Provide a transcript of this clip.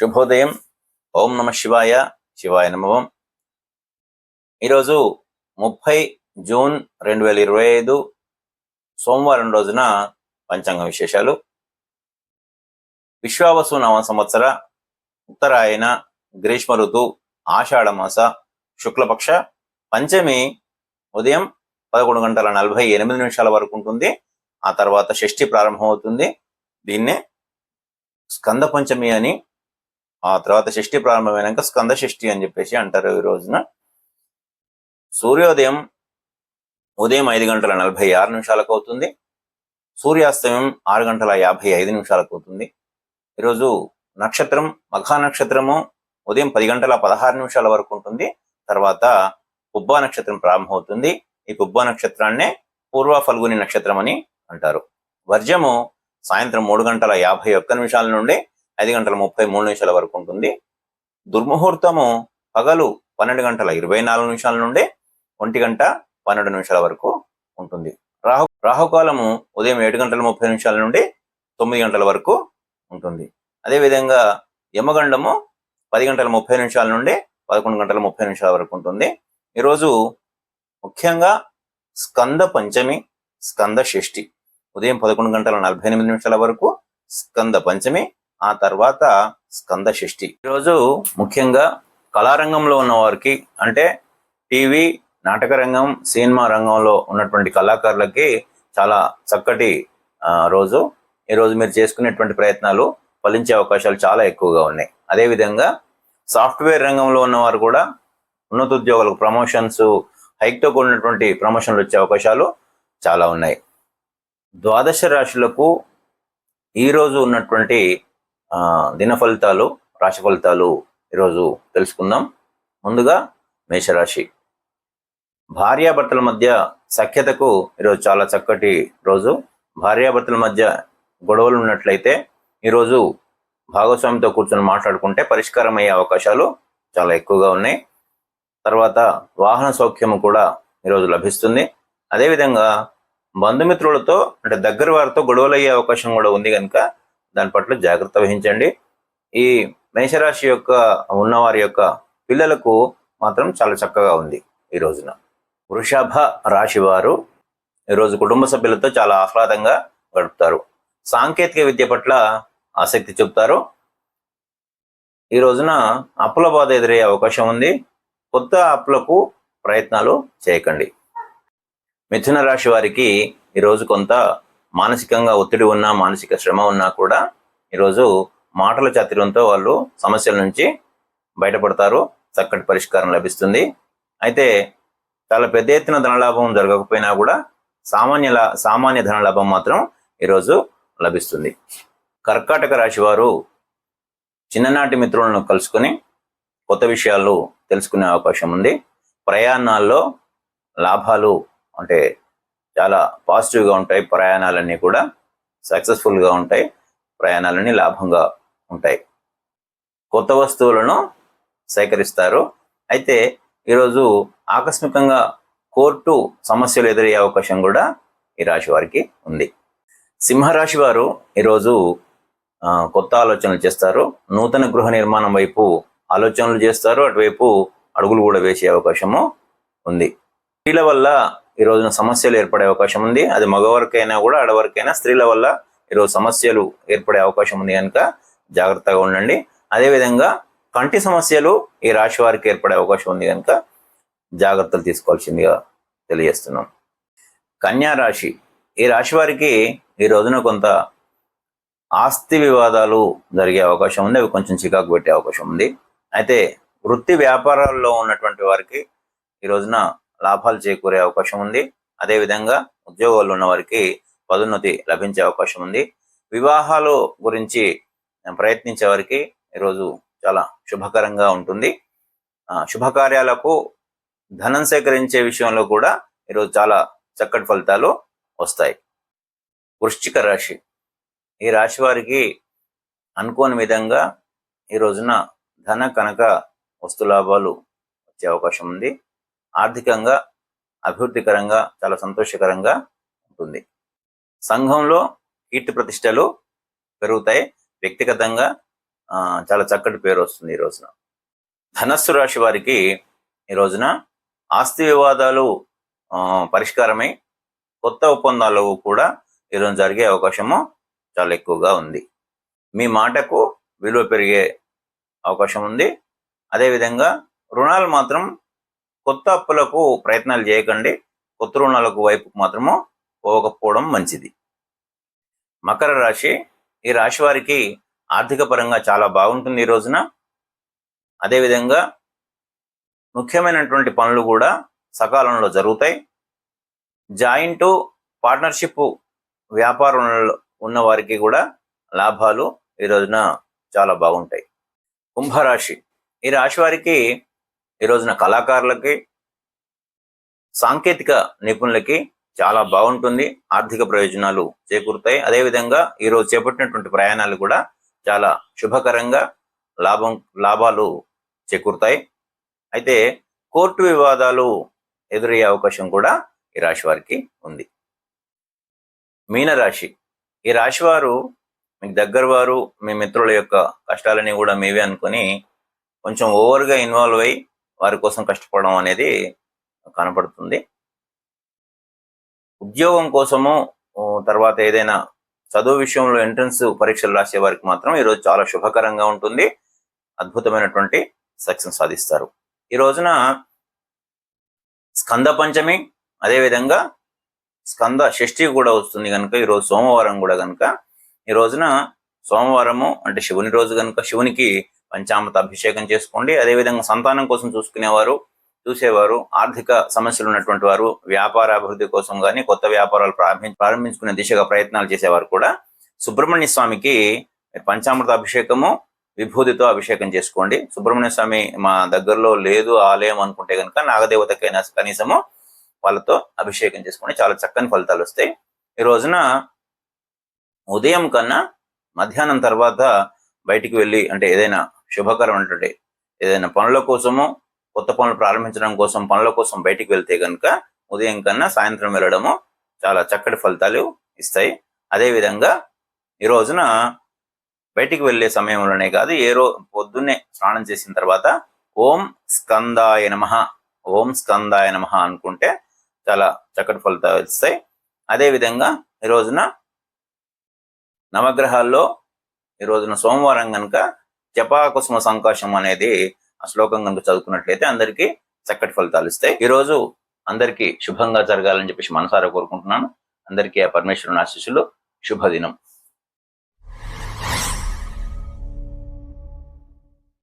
శుభోదయం. ఓం నమ శివాయ. శివాయ నమవం ఈరోజు ముప్పై జూన్ రెండు వేల ఇరవై ఐదు సోమవారం రోజున పంచాంగ విశేషాలు. విశ్వావసు నవ సంవత్సర ఉత్తరాయణ గ్రీష్మ ఋతు ఆషాఢమాస శుక్లపక్ష పంచమి ఉదయం పదకొండు గంటల నలభై ఎనిమిది నిమిషాల వరకు ఉంటుంది. ఆ తర్వాత షష్ఠి ప్రారంభమవుతుంది. దీన్నే స్కంద పంచమి అని ఆ తర్వాత షష్ఠి ప్రారంభమైనాక స్కంద షష్ఠి అని చెప్పేసి అంటారు ఈ రోజున. సూర్యోదయం ఉదయం ఐదు గంటల నలభై ఆరు నిమిషాలకు అవుతుంది. సూర్యాస్తమయం ఆరు గంటల యాభై ఐదు నిమిషాలకు అవుతుంది. ఈరోజు నక్షత్రం మఘా నక్షత్రము ఉదయం పది గంటల పదహారు నిమిషాల వరకు ఉంటుంది. తర్వాత పుబ్బా నక్షత్రం ప్రారంభమవుతుంది. ఈ పుబ్బా నక్షత్రాన్నే పూర్వ ఫల్గుని నక్షత్రం అని అంటారు. వర్జము సాయంత్రం మూడు గంటల యాభై ఒక్క నిమిషాల నుండి ఐదు గంటల ముప్పై మూడు నిమిషాల వరకు ఉంటుంది. దుర్ముహూర్తము పగలు పన్నెండు గంటల ఇరవై నాలుగు నిమిషాల నుండి ఒంటి గంట పన్నెండు నిమిషాల వరకు ఉంటుంది. రాహు రాహుకాలము ఉదయం ఏడు గంటల ముప్పై నిమిషాల నుండి తొమ్మిది గంటల వరకు ఉంటుంది. అదేవిధంగా యమగండము పది గంటల ముప్పై నిమిషాల నుండి పదకొండు గంటల ముప్పై నిమిషాల వరకు ఉంటుంది. ఈరోజు ముఖ్యంగా స్కంద పంచమి స్కంద షష్ఠి. ఉదయం పదకొండు గంటల నలభై ఎనిమిది నిమిషాల వరకు స్కంద పంచమి ఆ తర్వాత స్కంద షష్ఠి. ఈరోజు ముఖ్యంగా కళారంగంలో ఉన్న వారికి అంటే టీవీ నాటక రంగం సినిమా రంగంలో ఉన్నటువంటి కళాకారులకి చాలా చక్కటి రోజు. ఈరోజు మీరు చేసుకునేటువంటి ప్రయత్నాలు ఫలించే అవకాశాలు చాలా ఎక్కువగా ఉన్నాయి. అదేవిధంగా సాఫ్ట్వేర్ రంగంలో ఉన్నవారు కూడా ఉన్నత ఉద్యోగులకు ప్రమోషన్స్ హైక్తో కూడినటువంటి ప్రమోషన్లు వచ్చే అవకాశాలు చాలా ఉన్నాయి. ద్వాదశ రాశులకు ఈరోజు ఉన్నటువంటి దిన ఫలితాలు రాశి ఫలితాలు ఈరోజు తెలుసుకుందాం. ముందుగా మేషరాశి. భార్యాభర్తల మధ్య సఖ్యతకు ఈరోజు చాలా చక్కటి రోజు. భార్యాభర్తల మధ్య గొడవలు ఉన్నట్లయితే ఈరోజు భాగస్వామితో కూర్చొని మాట్లాడుకుంటే పరిష్కారం అయ్యే అవకాశాలు చాలా ఎక్కువగా ఉన్నాయి. తర్వాత వాహన సౌఖ్యము కూడా ఈరోజు లభిస్తుంది. అదేవిధంగా బంధుమిత్రులతో అంటే దగ్గర వారితో గొడవలు అయ్యే అవకాశం కూడా ఉంది కనుక దాని పట్ల జాగ్రత్త వహించండి. ఈ మేషరాశి యొక్క ఉన్నవారి యొక్క పిల్లలకు మాత్రం చాలా చక్కగా ఉంది ఈ రోజున. వృషభ రాశి వారు ఈరోజు కుటుంబ సభ్యులతో చాలా ఆహ్లాదంగా గడుపుతారు. సాంకేతిక విద్య పట్ల ఆసక్తి చూపుతారు. ఈ రోజున అప్పుల బాధ ఎదురయ్యే అవకాశం ఉంది. కొత్త అప్పులకు ప్రయత్నాలు చేయకండి. మిథున రాశి వారికి ఈరోజు కొంత మానసికంగా ఒత్తిడి ఉన్నా మానసిక శ్రమ ఉన్నా కూడా ఈరోజు మాటల చాతుర్యంతో వాళ్ళు సమస్యల నుంచి బయటపడతారు. చక్కటి పరిష్కారం లభిస్తుంది. అయితే చాలా పెద్ద ఎత్తున ధనలాభం జరగకపోయినా కూడా సామాన్య సామాన్య ధనలాభం మాత్రం ఈరోజు లభిస్తుంది. కర్కాటక రాశి వారు చిన్ననాటి మిత్రులను కలుసుకొని కొత్త విషయాలు తెలుసుకునే అవకాశం ఉంది. ప్రయాణాల్లో లాభాలు అంటే చాలా పాజిటివ్గా ఉంటాయి ప్రయాణాలన్నీ కూడా సక్సెస్ఫుల్గా ఉంటాయి ప్రయాణాలన్నీ లాభంగా ఉంటాయి. కొత్త వస్తువులను సేకరిస్తారు. అయితే ఈరోజు ఆకస్మికంగా కోర్టు సమస్యలు ఎదురయ్యే అవకాశం కూడా ఈ రాశి వారికి ఉంది. సింహరాశి వారు ఈరోజు కొత్త ఆలోచనలు చేస్తారు. నూతన గృహ నిర్మాణం వైపు ఆలోచనలు చేస్తారు. అటువైపు అడుగులు కూడా వేసే అవకాశము ఉంది. వీళ్ళ వల్ల ఈ రోజున సమస్యలు ఏర్పడే అవకాశం ఉంది. అది మగవారికైనా కూడా ఆడవారికైనా స్త్రీల వల్ల ఈరోజు సమస్యలు ఏర్పడే అవకాశం ఉంది కనుక జాగ్రత్తగా ఉండండి. అదేవిధంగా కంటి సమస్యలు ఈ రాశి వారికి ఏర్పడే అవకాశం ఉంది కనుక జాగ్రత్తలు తీసుకోవాల్సిందిగా తెలియజేస్తున్నాం. కన్యా రాశి ఈ రాశి వారికి ఈ రోజున కొంత ఆస్తి వివాదాలు జరిగే అవకాశం ఉంది. అవి కొంచెం చికాకు పెట్టే అవకాశం ఉంది. అయితే వృత్తి వ్యాపారాల్లో ఉన్నటువంటి వారికి ఈ రోజున లాభాలు చేకూరే అవకాశం ఉంది. అదేవిధంగా ఉద్యోగాలు ఉన్న వారికి పదోన్నతి లభించే అవకాశం ఉంది. వివాహాలు గురించి ప్రయత్నించే వారికి ఈరోజు చాలా శుభకరంగా ఉంటుంది. శుభకార్యాలకు ధనం సేకరించే విషయంలో కూడా ఈరోజు చాలా చక్కటి ఫలితాలు వస్తాయి. వృశ్చిక రాశి. ఈ రాశి వారికి అనుకోని విధంగా ఈ రోజున ధన కనక వస్తు లాభాలు వచ్చే అవకాశం ఉంది. ఆర్థికంగా అభివృద్ధికరంగా చాలా సంతోషకరంగా ఉంటుంది. సంఘంలో కీర్తి ప్రతిష్టలు పెరుగుతాయి. వ్యక్తిగతంగా చాలా చక్కటి పేరు వస్తుంది ఈ రోజున. ధనస్సు రాశి వారికి ఈ రోజున ఆస్తి వివాదాలు పరిష్కారమై కొత్త ఒప్పందాలు కూడా ఈరోజు జరిగే అవకాశము చాలా ఎక్కువగా ఉంది. మీ మాటకు విలువ పెరిగే అవకాశం ఉంది. అదేవిధంగా రుణాలు మాత్రం కొత్త అప్పులకు ప్రయత్నాలు చేయకండి. కొత్త రుణాలకు వైపుకు మాత్రము పోకపోవడం మంచిది. మకర రాశి ఈ రాశి వారికి ఆర్థిక పరంగా చాలా బాగుంటుంది ఈ రోజున. అదేవిధంగా ముఖ్యమైనటువంటి పనులు కూడా సకాలంలో జరుగుతాయి. జాయింట్ పార్ట్నర్షిప్ వ్యాపారంలో ఉన్న వారికి కూడా లాభాలు ఈ రోజున చాలా బాగుంటాయి. కుంభరాశి ఈ రాశి వారికి ఈ రోజున కళాకారులకి సాంకేతిక నిపుణులకి చాలా బాగుంటుంది. ఆర్థిక ప్రయోజనాలు చేకూరుతాయి. అదేవిధంగా ఈరోజు చేపట్టినటువంటి ప్రయాణాలు కూడా చాలా శుభకరంగా లాభం లాభాలు చేకూరుతాయి. అయితే కోర్టు వివాదాలు ఎదురయ్యే అవకాశం కూడా ఈ రాశి వారికి ఉంది. మీనరాశి. ఈ రాశి వారు మీకు దగ్గర వారు మీ మిత్రుల యొక్క కష్టాలని కూడా మీవే అనుకొని కొంచెం ఓవర్గా ఇన్వాల్వ్ అయ్యి వారి కోసం కష్టపడడం అనేది కనపడుతుంది ఉద్యోగం కోసము తర్వాత ఏదైనా చదువు విషయంలో ఎంట్రన్స్ పరీక్షలు రాసే వారికి మాత్రం ఈరోజు చాలా శుభకరంగా ఉంటుంది. అద్భుతమైనటువంటి సక్సెస్ సాధిస్తారు. ఈ రోజున స్కంద పంచమి అదేవిధంగా స్కంద షష్ఠి కూడా వస్తుంది కనుక ఈరోజు సోమవారం కూడా కనుక ఈ రోజున సోమవారము అంటే శివుని రోజు కనుక శివునికి పంచామృత అభిషేకం చేసుకోండి. అదేవిధంగా సంతానం కోసం చూసుకునేవారు చూసేవారు ఆర్థిక సమస్యలు ఉన్నటువంటి వారు వ్యాపార అభివృద్ధి కోసం కానీ కొత్త వ్యాపారాలు ప్రారంభి ప్రారంభించుకునే దిశగా ప్రయత్నాలు చేసేవారు కూడా సుబ్రహ్మణ్య స్వామికి పంచామృత అభిషేకము విభూతితో అభిషేకం చేసుకోండి. సుబ్రహ్మణ్య స్వామి మా దగ్గరలో లేదు ఆలయం అనుకుంటే కనుక నాగదేవతకైనా కనీసము వాళ్ళతో అభిషేకం చేసుకోండి. చాలా చక్కని ఫలితాలు వస్తాయి. ఈ రోజున ఉదయం కన్నా మధ్యాహ్నం తర్వాత బయటికి వెళ్ళి అంటే ఏదైనా శుభకరమైనటువంటి ఏదైనా పనుల కోసము కొత్త పనులు ప్రారంభించడం కోసం పనుల కోసం బయటికి వెళ్తే కనుక ఉదయం కన్నా సాయంత్రం వెళ్ళడము చాలా చక్కటి ఫలితాలు ఇస్తాయి. అదేవిధంగా ఈ రోజున బయటికి వెళ్ళే సమయంలోనే కాదు ఏ రో పొద్దున్నే స్నానం చేసిన తర్వాత ఓం స్కందాయ నమ ఓం స్కందాయ నమ అనుకుంటే చాలా చక్కటి ఫలితాలు ఇస్తాయి. అదేవిధంగా ఈ రోజున నవగ్రహాల్లో ఈ రోజున సోమవారం కనుక జపాకుసుమ సంకాశం అనేది శ్లోకం కనుక చదువుకున్నట్లయితే అందరికీ చక్కటి ఫలితాలు ఇస్తాయి. ఈ రోజు అందరికీ శుభంగా జరగాలని చెప్పేసి మనసారా కోరుకుంటున్నాను. అందరికీ ఆ పరమేశ్వరుని ఆశీస్సులు. శుభదినం.